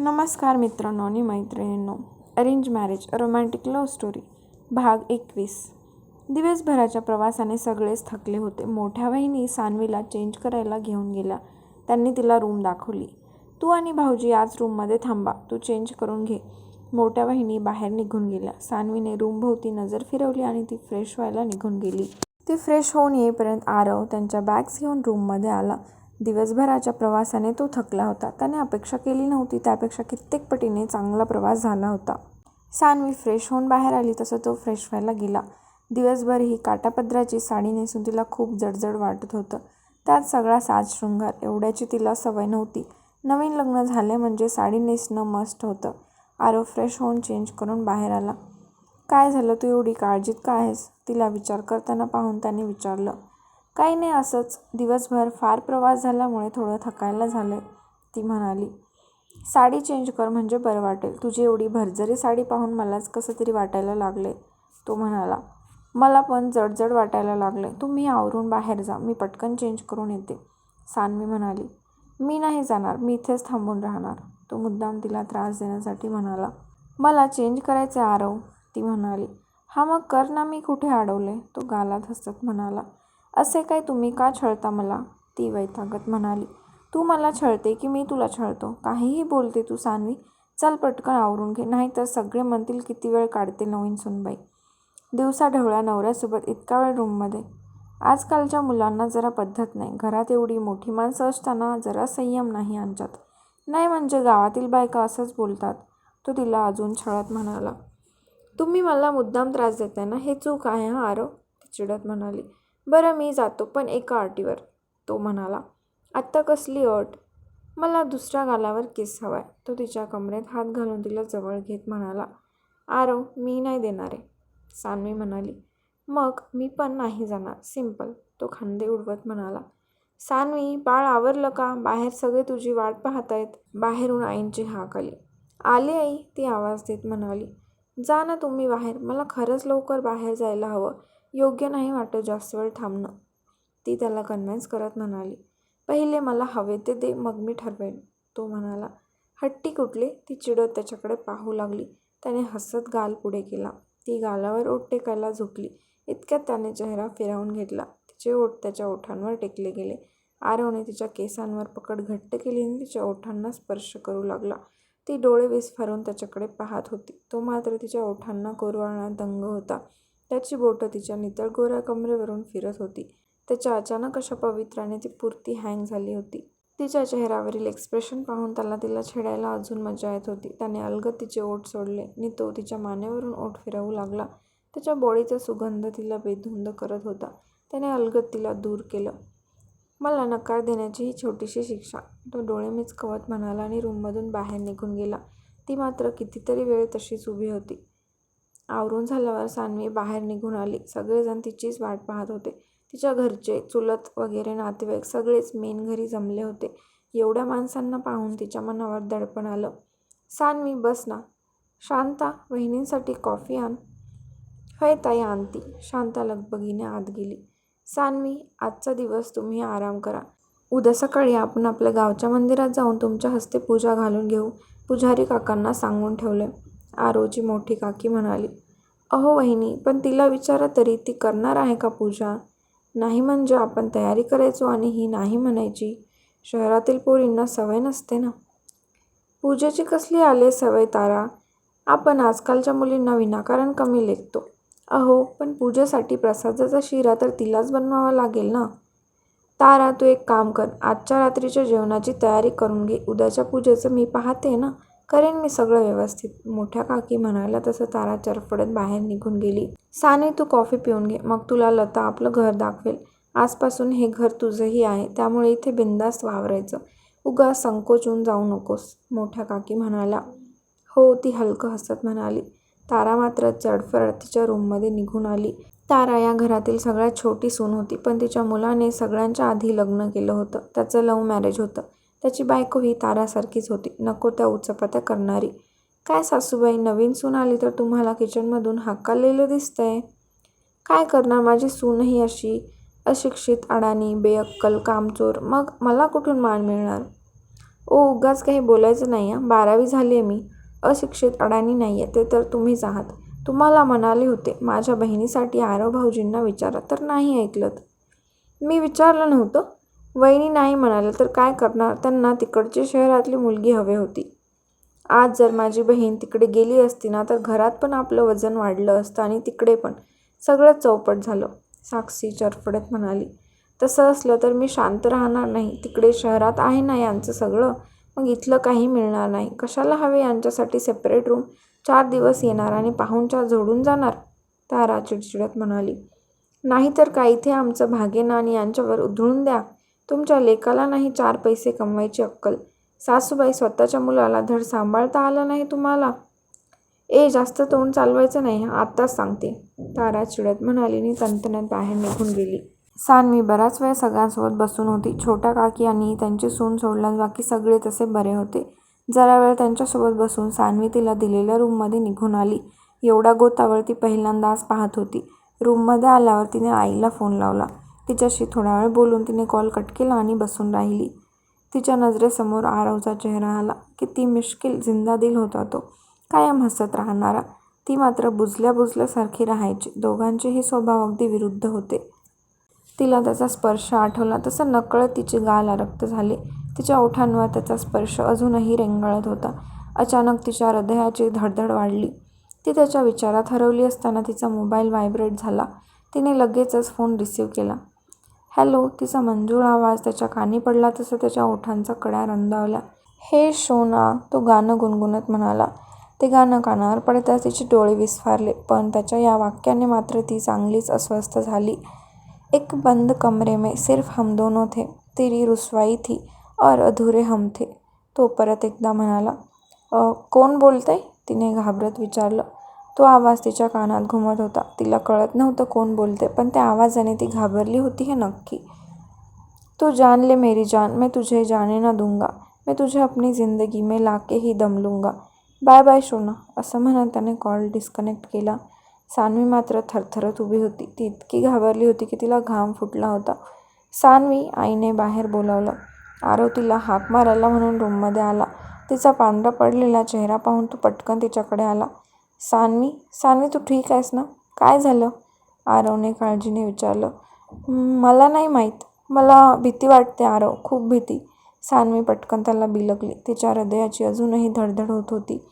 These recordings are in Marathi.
नमस्कार मित्रांनो आणि मैत्रिणींनो arrange marriage romantic love story भाग एकवीस. दिवसभराच्या प्रवासाने सगळेच थकले होते. मोठ्या बहिणी सानवीला चेंज करायला घेऊन गेल्या. त्यांनी तिला रूम दाखवली. तू आणि भाऊजी आज रूममध्ये थांबा. तू चेंज करून घे. मोठ्या बहिणी बाहेर निघून गेल्या. सानवीने रूमभोवती नजर फिरवली आणि ती फ्रेश व्हायला निघून गेली. ती फ्रेश होऊन येईपर्यंत आरव त्यांच्या बॅग्स घेऊन रूममध्ये आला. दिवसभराच्या प्रवासाने तो थकला होता. त्याने अपेक्षा केली नव्हती. त्यापेक्षा कित्येक पटीने चांगला प्रवास झाला होता. सानवी फ्रेश होऊन बाहेर आली तसं तो फ्रेश व्हायला गेला. दिवसभर ही काटापदराची साडी नेसून तिला खूप जडजड वाटत होतं. त्यात सगळा साज शृंगार एवढ्याची तिला सवय नव्हती. नवीन लग्न झाले म्हणजे साडी नेसणं मस्ट होतं. आरो फ्रेश होऊन चेंज करून बाहेर आला. काय झालं? तू एवढी काळजीत का आहेस? तिला विचार करताना पाहून त्याने विचारलं. काही नाही असंच. दिवसभर फार प्रवास झाल्यामुळे थोडं थकायला झालं ती म्हणाली. साडी चेंज कर म्हणजे बरं वाटेल. तुझी एवढी भरजरी साडी पाहून मलाच कसं तरी वाटायला लागले तो म्हणाला. मला पण जडजड वाटायला लागले तुम्ही आवरून बाहेर जा. मी पटकन चेंज करून येते सानवी म्हणाली. मी नाही जाणार. मी इथेच थांबून राहणार. तो मुद्दाम तिला त्रास देण्यासाठी म्हणाला. मला चेंज करायचे आरव ती म्हणाली. हा मग कर ना मी कुठे अडवले तो गालात हसत म्हणाला. असे काय तुम्ही का छळता मला? ती वैतागत म्हणाली. तू मला छळते की मी तुला छळतो? काहीही बोलते तू सानवी. चल पटकन आवरून घे. नाहीतर सगळे म्हणतील किती वेळ काढते नवीन सुनबाई. दिवसा ढवळ्या नवऱ्यासोबत इतका वेळ रूममध्ये. आजकालच्या मुलांना जरा पद्धत नाही. घरात एवढी मोठी माणसं असताना जरा संयम नाही आमच्यात नाही म्हणजे गावातील बायका असंच बोलतात. तो तिला अजून छळत म्हणाला. तुम्ही मला मुद्दाम त्रास देताय ना? हे चूक आहे हा आरव ती चिडत म्हणाली. बरं मी जातो पण एका अटीवर तो म्हणाला आत्ता कसली अट? मला दुसऱ्या गालावर किस हवाय. तो तिच्या कमरेत हात घालून तिला जवळ घेत म्हणाला आरव मी नाही देणार आहे. सानवी म्हणाली मग मी पण नाही जाणार. सिंपल तो खांदे उडवत म्हणाला सानवी बाळ आवरलं का? बाहेर सगळे तुझी वाट पाहत आहेत बाहेरून आईंची हाक आली. आले आई ती आवाज देत म्हणाली जा ना तुम्ही बाहेर. मला खरंच लवकर बाहेर जायला हवं. योग्य नाही वाटत जास्त वेळ थांबणं. ती त्याला कन्व्हिन्स करत म्हणाली पहिले मला हवे ते दे मग मी ठरवेन. तो म्हणाला हट्टी कुठली? ती चिडत त्याच्याकडे पाहू लागली. त्याने हसत गाल पुढे केला. ती गालावर ओठ टेकायला झुकली. इतक्यात त्याने चेहरा फिरवून घेतला. तिचे ओठ त्याच्या ओठांवर टेकले गेले. आरवने तिच्या केसांवर पकड घट्ट केली आणि तिच्या ओठांना स्पर्श करू लागला. ती डोळे विस्फारून त्याच्याकडे पाहत होती. तो मात्र तिच्या ओठांना कोरवाळण्यात दंग होता. त्याची बोटं तिच्या नितळ गोऱ्या कमरेवरून फिरत होती. त्याच्या अचानक अशा पवित्राने ती पुरती हँग झाली होती. तिच्या चेहऱ्यावरील एक्सप्रेशन पाहून त्याला तिला छेडायला अजून मजा येत होती. त्याने अलगद तिचे ओठ सोडले. आणि तो तिच्या मानेवरून ओठ फिरवू लागला. त्याच्या बॉडीचा सुगंध तिला बेधुंद करत होता. त्याने अलगद तिला दूर केलं. मला नकार देण्याची ही छोटीशी शिक्षा. तो डोळे मिचकवत म्हणाला आणि रूममधून बाहेर निघून गेला. ती मात्र कितीतरी वेळ तशीच उभी होती. आवरून झाल्यावर सानवी बाहेर निघून आली. सगळेजण तिचीच वाट पाहत होते. तिच्या घरचे चुलत वगैरे नातेवाईक सगळेच मेन घरी जमले होते. एवढ्या माणसांना पाहून तिच्या मनावर दडपण आलं. सानवी बस ना. शांता वहिनींसाठी कॉफी आण. होय ताई आणती. शांता लगबगीने आत गेली. सानवी आजचा दिवस तुम्ही आराम करा. उद्या सकाळी आपण आपल्या गावच्या मंदिरात जाऊन तुमच्या हस्ते पूजा घालून घेऊ. पुजारी काकांना सांगून ठेवले आरोची मोठी काकी म्हणाली अहो वहिनी पण तिला विचारा तरी ती करणार आहे का पूजा? नाही म्हणजे आपण तयारी करायचो आणि ही नाही म्हणायची. शहरातील पोरींना सवय नसते ना. पूजेची कसली आले सवय तारा? आपण आजकालच्या मुलींना विनाकारण कमी लेखतो. अहो पण पूजेसाठी प्रसादाचा शिरा तर तिलाच बनवावा लागेल ना? तारा तू एक काम कर. आजच्या रात्रीच्या जेवणाची तयारी करून घे. उद्याच्या पूजेचं मी पाहते ना. करेन मी सगळं व्यवस्थित. मोठ्या काकी म्हणाल्या तसं तारा चरफडत बाहेर निघून गेली. साने तू कॉफी पिऊन घे. मग तुला लता आपलं घर दाखवेल. आजपासून हे घर तुझंही आहे. त्यामुळे इथे बिंदास्त वावरायचं. उगा संकोचून जाऊ नकोस. मोठ्या काकी म्हणाला हो ती हलकं हसत म्हणाली. तारा मात्र चढफड तिच्या रूममध्ये निघून आली. तारा या घरातील सगळ्यात छोटी सून होती पण तिच्या मुलाने सगळ्यांच्या आधी लग्न केलं होतं. त्याचं लव्ह मॅरेज होतं. त्याची बायको ही तारासारखीच होती. नको त्या उचपत्या करणारी. काय सासूबाई नवीन सून आली तर तुम्हाला किचनमधून हाकाललेलं दिसतंय? काय करणार माझी सूनही अशी अशिक्षित अडाणी बेअक्कल कामचोर. मग मला कुठून मान मिळणार? ओ उगाच काही बोलायचं नाही आहे बारावी झाली आहे मी. अशिक्षित अडाणी नाही आहे ते तर तुम्हीच आहात. तुम्हाला म्हणाले होते माझ्या बहिणीसाठी आरव भाऊजींना विचारा तर नाही ऐकलं मी विचारलं नव्हतं. वहिनी नाही म्हणाले तर काय करणार? त्यांना तिकडची शहरातली मुलगी हवी होती. आज जर माझी बहीण तिकडे गेली असती ना तर घरात पण आपलं वजन वाढलं असतं आणि तिकडे पण. सगळं चौपट झालं साक्षी चरफडत म्हणाली. तसं असलं तर मी शांत राहणार नाही. तिकडे शहरात आहे ना यांचं सगळं? मग इथलं काही मिळणार नाही. कशाला हवे यांच्यासाठी सेपरेट रूम चार दिवस येणार आणि पाहुणचार जोडून जाणार? तारा चिडचिडत म्हणाली. नाहीतर काही इथे आमचं भागेना आणि यांच्यावर उधळून द्या. तुमच्या लेकाला नाही चार पैसे कमवायची अक्कल. सासूबाई स्वतःच्या मुलाला धड सांभाळता आलं नाही तुम्हाला? ए जास्त तोंड चालवायचं नाही आत्ताच सांगते. तारा चिडत म्हणाली आणि तंतनत बाहेर निघून गेली. सानवी बराच वेळ सगळ्यांसोबत बसून होती. छोट्या काकी आणि त्यांची सून सोडल्यास बाकी सगळे तसे बरे होते. जरा वेळ त्यांच्यासोबत बसून सानवी तिला दिलेल्या रूममध्ये निघून आली. एवढा गोतावर ती पहिल्यांदाच पाहत होती. रूममध्ये आल्यावर तिने आईला फोन लावला. तिच्याशी थोडा वेळ बोलून तिने कॉल कट केला आणि बसून राहिली. तिच्या नजरेसमोर आरवचा चेहरा आला. किती मिश्किल जिंदादिल होता तो. कायम हसत राहणारा. ती मात्र बुजल्या बुजल्यासारखी राहायची. दोघांचेही स्वभाव अगदी विरुद्ध होते. तिला त्याचा स्पर्श आठवला. तसं नकळत तिची गाल रक्त झाले. तिच्या ओठांवर त्याचा स्पर्श अजूनही रेंगाळत होता. अचानक तिच्या हृदयाची धडधड वाढली. ती त्याच्या विचारात हरवली असताना तिचा मोबाईल व्हायब्रेट झाला. तिने लगेचच फोन रिसीव केला. हॅलो तिचा मंजूळ आवाज त्याच्या कानी पडला तसं त्याच्या ओठांचा कड्या रंदावल्या. हे शोना तो गाणं गुणगुणत म्हणाला. ते गाणं कानावर पडताच तिचे डोळे विस्फारले पण त्याच्या या वाक्याने मात्र ती चांगलीच अस्वस्थ झाली. एक बंद कमरे में सिर्फ हम दोनों थे तेरी रुसवाई थी और अधुरे हम थे तो परत एकदा म्हणाला. कोण बोलतंय? तिने घाबरत विचारलं. तो आवाज तिच्या कानात घुमत होता. तिला कळत नव्हतं कोण बोलते पण त्या आवाजाने ती घाबरली होती हे नक्की. तू जान ले मेरी जान मैं तुझे जाने ना दूंगा. मैं तुझे अपनी ज़िंदगी में लाके ही दम लूंगा. बाय बाय शोना असं म्हणत त्याने कॉल डिस्कनेक्ट केला. सानवी मात्र थरथरत उभी होती. ती इतकी घाबरली होती की तिला घाम फुटला होता. सानवी आईने बाहेर बोलावलं. आरव तिला हाक मारायला म्हणून रूममध्ये आला. तिचा पांढरा पडलेला चेहरा पाहून तो पटकन तिच्याकडे आला. सान्वी सान्वी तू ठीक आहेस ना? काय झालं? आरवने काळजीने विचारलं. मला नाही माहीत. मला भीती वाटते आरव खूप भीती. सान्वी पटकन त्याला बिलगली. तिच्या हृदयाची अजूनही धडधड होत होती.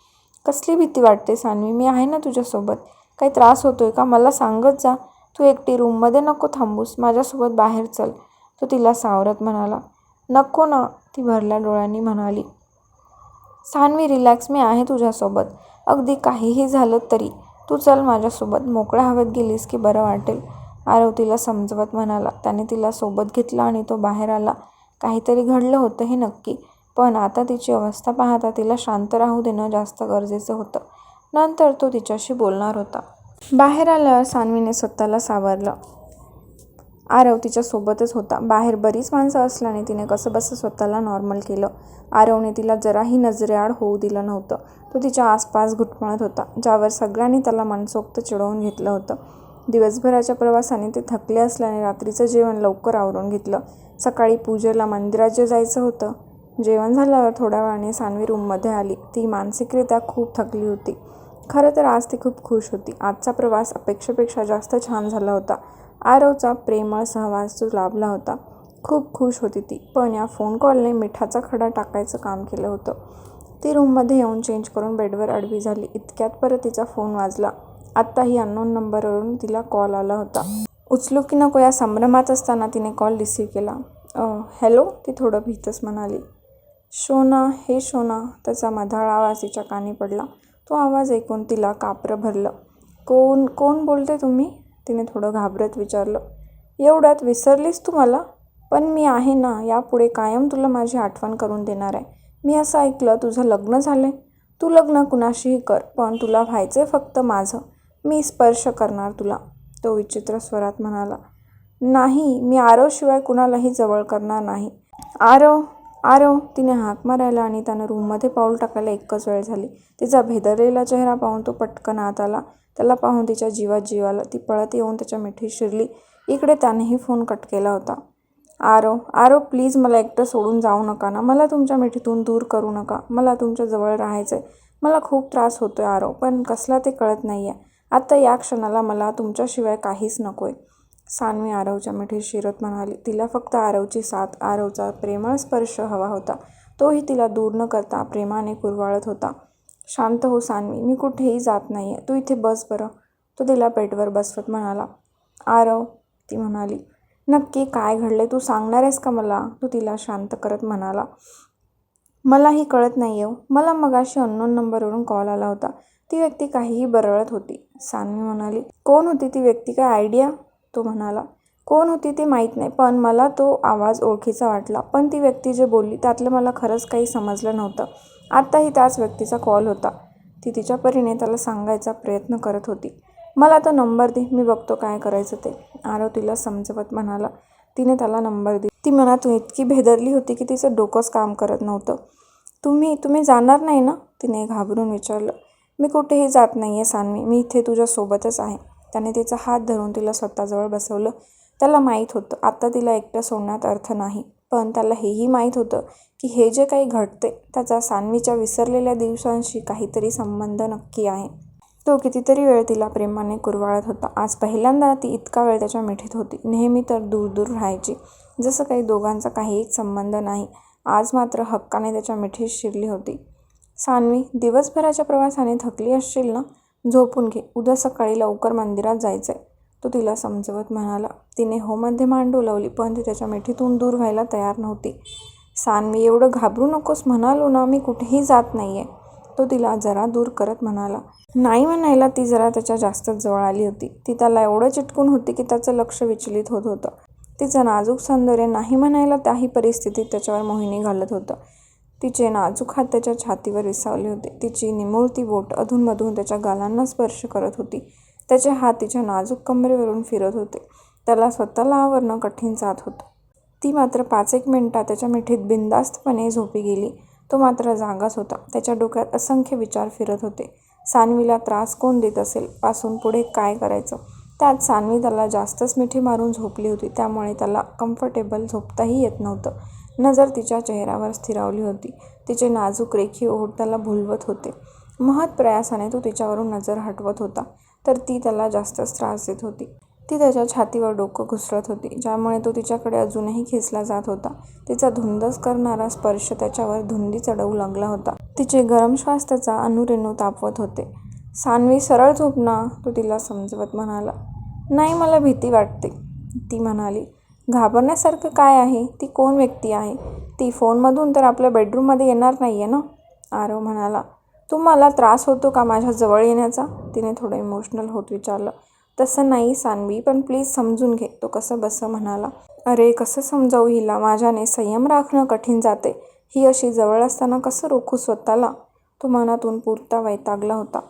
कसली भीती वाटते सान्वी? मी आहे ना तुझ्यासोबत. काही त्रास होतोय का? मला सांगत जा. तू एकटी रूममध्ये नको थांबूस. माझ्यासोबत बाहेर चल. तो तिला सावरत म्हणाला. नको ना ती भरल्या डोळ्यांनी म्हणाली. सान्वी रिलॅक्स. मी आहे तुझ्यासोबत. अगदी काहीही झालं तरी तू चल माझ्यासोबत. मोकळ्या हवेत गेलीस की बरं वाटेल? आरव तिला समजवत म्हणाला. त्याने तिला सोबत घेतला आणि तो बाहेर आला. काहीतरी घडलं होतं हे नक्की. पण आता तिची अवस्था पाहता तिला शांत राहू देणं जास्त गरजेचं होतं. नंतर तो तिच्याशी बोलणार होता. बाहेर आल्यावर सान्वीने स्वतःला सावरलं. आरव तिच्यासोबतच होता. बाहेर बरीच माणसं असल्याने तिने कसं बसं स्वतःला नॉर्मल केलं. आरवने तिला जराही नजरेआड होऊ दिलं नव्हतं. तो तिच्या आसपास घुटमळत होता ज्यावर सगळ्यांनी त्याला मनसोक्त चिडवून घेतलं होतं. दिवसभराच्या प्रवासाने ते थकले असल्याने रात्रीचं जेवण लवकर आवरून घेतलं. सकाळी पूजेला मंदिरात जे जायचं होतं. जेवण झाल्यावर थोड्या वेळाने सानवी रूममध्ये आली. ती मानसिकरित्या खूप थकली होती. खरं तर आज ती खूप खुश होती. आजचा प्रवास अपेक्षेपेक्षा जास्त छान झाला होता. आरवचा प्रेमळ सहवास तो लाभला होता. खूप खुश होती ती. पण या फोन कॉलने मिठाचा खडा टाकायचं काम केलं होतं. ती रूममध्ये येऊन चेंज करून बेडवर आडवी झाली. इतक्यात परत तिचा फोन वाजला. आत्ताही अननोन नंबरवरून तिला कॉल आला होता. उचलू की नको या संभ्रमात असताना तिने कॉल रिसीव केला. हॅलो ती थोडं भीतच म्हणाली. शोना हे शोना त्याचा मधाळ आवाज तिच्या कानी पडला. तो आवाज ऐकून तिला कापरं भरलं. कोण कोण बोलते तुम्ही? तिने थोडं घाबरत विचारलं एवढ्यात विसरलीस तू मला? पण मी आहे ना यापुढे कायम तुला माझी आठवण करून देणार आहे. मी असं ऐकलं तुझं लग्न झालं तू लग्न कुणाशीही कर पण तुला व्हायचं फक्त माझं. मी स्पर्श करणार तुला तो विचित्र स्वरात म्हणाला. नाही मी आरवशिवाय कुणालाही जवळ करणार नाही. आरव आरव तिने हाक मारायला आणि त्यानं रूममध्ये पाऊल टाकायला एकच वेळ झाली. तिचा भेदरलेला चेहरा पाहून तो पटकन आत आला. त्याला पाहून तिच्या जीवात जीव आला. ती पळत येऊन त्याच्या मिठीत शिरली. इकडे त्यानेही फोन कट केला होता. आरव आरव प्लीज मला एकटं सोडून जाऊ नका ना. मला तुमच्या मिठीतून दूर करू नका. मला तुमच्या जवळ राहायचं आहे मला खूप त्रास होतो आहे आरव पण कसला ते कळत नाही आहे आत्ता या क्षणाला मला तुमच्याशिवाय काहीच नको आहे सानवी आरवच्या मिठीत शिरत म्हणाली तिला फक्त आरवची साथ आरवचा प्रेमळ स्पर्श हवा होता. तोही तिला दूर न करता प्रेमाने कुरवाळत होता. शांत हो सानवी मी कुठेही जात नाही आहे तू इथे बस बरं. तो तिला पेटवर बसवत म्हणाला. आरव ती म्हणाली नक्की काय घडले तू सांगणार आहेस का मला? तो तिला शांत करत म्हणाला. मलाही कळत नाही आहे हो. मला मगाशी अननोन नंबरवरून कॉल आला होता. ती व्यक्ती काहीही बरळत होती. सानवी म्हणाली कोण होती ती व्यक्ती? काय आयडिया तो म्हणाला कोण होती ते माहीत नाही पण मला तो आवाज ओळखीचा वाटला. पण ती व्यक्ती जे बोलली त्यातलं मला खरंच काही समजलं नव्हतं. आत्ताही त्याच व्यक्तीचा कॉल होता. ती तिच्या परीने त्याला सांगायचा प्रयत्न करत होती. मला तो नंबर दे मी बघतो काय करायचं ते. आरव तिला समजवत म्हणाला. तिने त्याला नंबर दिला. ती मनातून इतकी भेदरली होती की तिचं डोकंच काम करत नव्हतं. तुम्ही तुम्ही जाणार नाही ना? तिने घाबरून विचारलं. मी कुठेही जात नाही आहे सानवी. मी इथे तुझ्यासोबतच आहे. त्याने तिचा हात धरून तिला स्वतःजवळ बसवलं. त्याला माहीत होतं आता तिला एकटं सोडण्यात अर्थ नाही. पण त्याला हेही माहीत होतं की हे जे काही घडते त्याचा सान्वीच्या विसरलेल्या दिवसांशी काहीतरी संबंध नक्की आहे. तो कितीतरी वेळ तिला प्रेमाने कुरवाळत होता. आज पहिल्यांदा ती इतका वेळ त्याच्या मिठीत होती. नेहमी तर दूर दूर राहायची. जसं काही दोघांचा काहीच संबंध नाही आज मात्र हक्काने त्याच्या मिठीत शिरली होती. सान्वी दिवसभराच्या प्रवासाने थकली असशील ना? झोपून घे. उद्या सकाळी लवकर मंदिरात जायचं आहे तो तिला समजवत म्हणाला. तिने होमध्ये मान डोलावली पण ती त्याच्या मिठीतून दूर व्हायला तयार नव्हती. सानवी एवढं घाबरू नकोस म्हणालो ना मी कुठेही जात नाही आहे तो तिला जरा दूर करत म्हणाला. नाही म्हणायला ती जरा त्याच्या जास्तच जवळ आली होती. ती त्याला एवढं चिटकून होती की त्याचं लक्ष विचलित होत होतं. तिचं नाजूक सौंदर्य नाही म्हणायला त्याही परिस्थितीत त्याच्यावर मोहिनी घालत होतं. तिचे नाजूक हात त्याच्या छातीवर विसावले होते. तिची निमुळती बोट अधूनमधून त्याच्या गालांना स्पर्श करत होती. त्याचे हात तिच्या नाजूक कमरेवरून फिरत होते. त्याला स्वतःला आवरणं कठीण जात होतं. ती मात्र पाच एक मिनिटात त्याच्या मिठीत बिनधास्तपणे झोपी गेली. तो मात्र जागाच होता. त्याच्या डोक्यात असंख्य विचार फिरत होते. सान्वीला त्रास कोण देत असेल? पासून पुढे काय करायचं? त्यात सान्वी त्याला जास्तच मिठी मारून झोपली होती. त्यामुळे त्याला कम्फर्टेबल झोपताही येत नव्हतं. नजर तिच्या चेहऱ्यावर स्थिरावली होती. तिचे नाजूक रेखीव ओठ त्याला भुलवत होते. महत् प्रयासाने तो तिच्यावरून नजर हटवत होता तर ती त्याला जास्तच त्रास देत होती. ती त्याच्या छातीवर डोकं घुसरत होती ज्यामुळे तो तिच्याकडे अजूनही खेचला जात होता. तिचा धुंदच करणारा स्पर्श त्याच्यावर धुंदी चढवू लागला होता. तिचे गरम श्वास त्याचा अनुरेणू तापवत होते. सानवी सरळ झोप ना तो तिला समजवत म्हणाला. नाही मला भीती वाटते ती म्हणाली. घाबरण्यासारखं काय आहे? ती कोण व्यक्ती आहे? ती फोनमधून तर आपल्या बेडरूममध्ये येणार नाही आहे ना? आरव म्हणाला. तुम्हाला त्रास होतो का माझ्या जवळ येण्याचा? तिने थोडं इमोशनल होत विचारलं. तसं नाही सानवी पण प्लीज समजून घे तो कसं बसं म्हणाला. अरे कसं समजावू हिला? माझ्याने संयम राखणं कठीण जाते. ही अशी जवळ असताना कसं रोखू स्वतःला? तो मनातून पुरता वैतागला होता.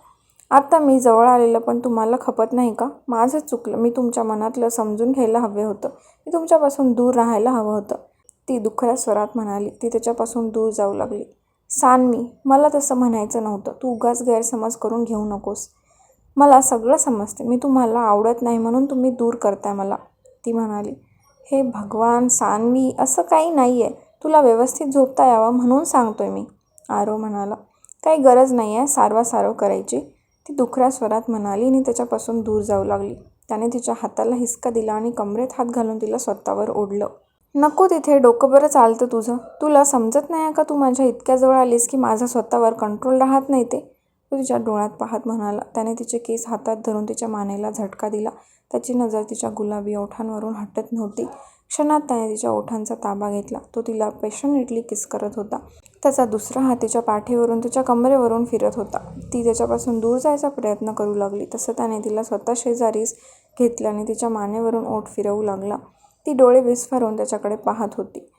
आत्ता मी जवळ आलेलं पण तुम्हाला खपत नाही का? माझंच चुकलं. मी तुमच्या मनातलं समजून घ्यायला हवे होतं. मी तुमच्यापासून दूर राहायला हवं होतं. ती दुःखऱ्या स्वरात म्हणाली. ती त्याच्यापासून दूर जाऊ लागली. सान्वी मला तसं म्हणायचं नव्हतं. तू उगाच गैरसमज करून घेऊ नकोस. मला सगळं समजते. मी तुम्हाला आवडत नाही म्हणून तुम्ही दूर करताय मला. ती म्हणाली. हे भगवान सानवी असं काही नाही आहे तुला व्यवस्थित झोपता यावं म्हणून सांगतोय मी. आरो म्हणाला. काही गरज नाही आहे सारवासारव करायची. ती दुखऱ्या स्वरात म्हणाली आणि त्याच्यापासून दूर जाऊ लागली. त्याने तिच्या हाताला हिसका दिला आणि कमरेत हात घालून तिला स्वतःवर ओढलं. नको तिथे डोकं बरं चालतं तुझं. तुला समजत नाही का तू माझ्या इतक्या जवळ आलीस की माझा स्वतःवर कंट्रोल राहत नाही ते? तो तिच्या डोळ्यात पाहत म्हणाला. त्याने तिचे केस हातात धरून तिच्या मानेला झटका दिला. त्याची नजर तिच्या गुलाबी ओठांवरून हटत नव्हती. क्षणात त्याने तिच्या ओठांचा ताबा घेतला. तो तिला पेशनेटली किस करत होता. त्याचा दुसरा हात तिच्या पाठीवरून तिच्या कमरेवरून फिरत होता. ती त्याच्यापासून दूर जायचा प्रयत्न करू लागली. तसं त्याने तिला स्वतः शेजारीच घेतल्याने तिच्या मानेवरून ओठ फिरवू लागला. ती डोळे विस्फारून त्याच्याकडे पाहत होती.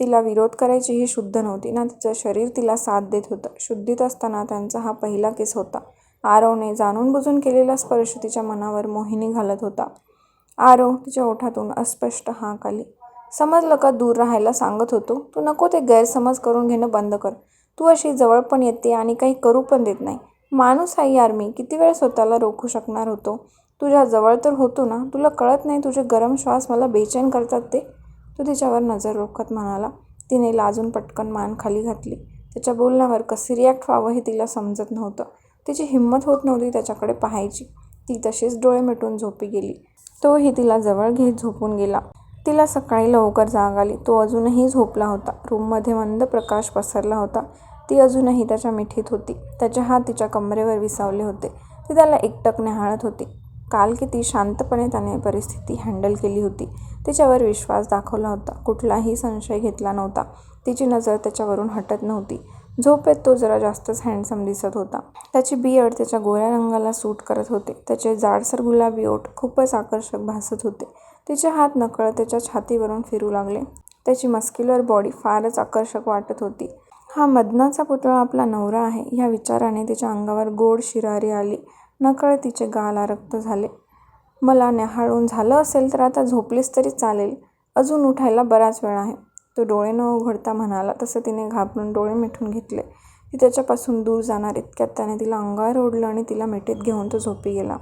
तिला विरोध करायची ही शुद्ध नव्हती. ना तिचं शरीर तिला साथ देत होतं. शुद्धीत असताना त्यांचा हा पहिला केस होता. आरवने जाणून बुजून केलेला स्पर्श तिच्या मनावर मोहिनी घालत होता. आरव तिच्या ओठातून अस्पष्ट हाक आली. समजलं का दूर राहायला सांगत होतो? तू नको ते गैरसमज करून घेणं बंद कर. तू अशी जवळ पण येते आणि काही करू पण देत नाही. माणूस आहे यार मी. किती वेळ स्वतःला रोखू शकणार होतो? तुझ्या जवळ तर होतो ना? तुला कळत नाही तुझे गरम श्वास मला बेचैन करतात ते? तो तिच्यावर नजर रोखत म्हणाला. तिने लाजून पटकन मान खाली घातली. त्याच्या बोलण्यावर कसे रिॲक्ट व्हावं हे तिला समजत नव्हतं. तिची हिंमत होत नव्हती त्याच्याकडे पाहायची. ती तशीच डोळे मिटून झोपी गेली. तोही तिला जवळ घेत झोपून गेला. तिला सकाळी लवकर जाग आली. तो अजूनही झोपला होता. रूममध्ये मंद प्रकाश पसरला होता. ती अजूनही त्याच्या मिठीत होती. त्याचे हात तिच्या कमरेवर विसावले होते. ती त्याला एकटक न्याहाळत होती. काल किती शांतपणे त्याने परिस्थिती हँडल केली होती. तिच्यावर विश्वास दाखवला होता. कुठलाही संशय घेतला नव्हता. तिची नजर त्याच्यावरून हटत नव्हती. झोपेत तो जरा जास्तच हँडसम दिसत होता. त्याची बियर्ड त्याच्या गोऱ्या रंगाला सूट करत होते. त्याचे जाडसर गुलाबी ओठ खूपच आकर्षक भासत होते. तिचे हात नकळत त्याच्या छातीवरून फिरू लागले. त्याची मस्क्युलर बॉडी फारच आकर्षक वाटत होती. हा मदनाचा पुतळा आपला नवरा आहे. ह्या विचाराने तिच्या अंगावर गोड शिरारी आली. नकळत तिचे गाल आरक्त झाले. मला न्याहाळून झालं असेल तर आता झोपलीस तरी चालेल. अजून उठायला बराच वेळ आहे. तो डोळे न उघडता म्हणाला तसं तिने घाबरून डोळे मिटून घेतले. ती त्याच्यापासून दूर जाणार इतक्यात त्याने तिला अंगावर ओढलं आणि तिला मिठीत घेऊन तो झोपी गेला.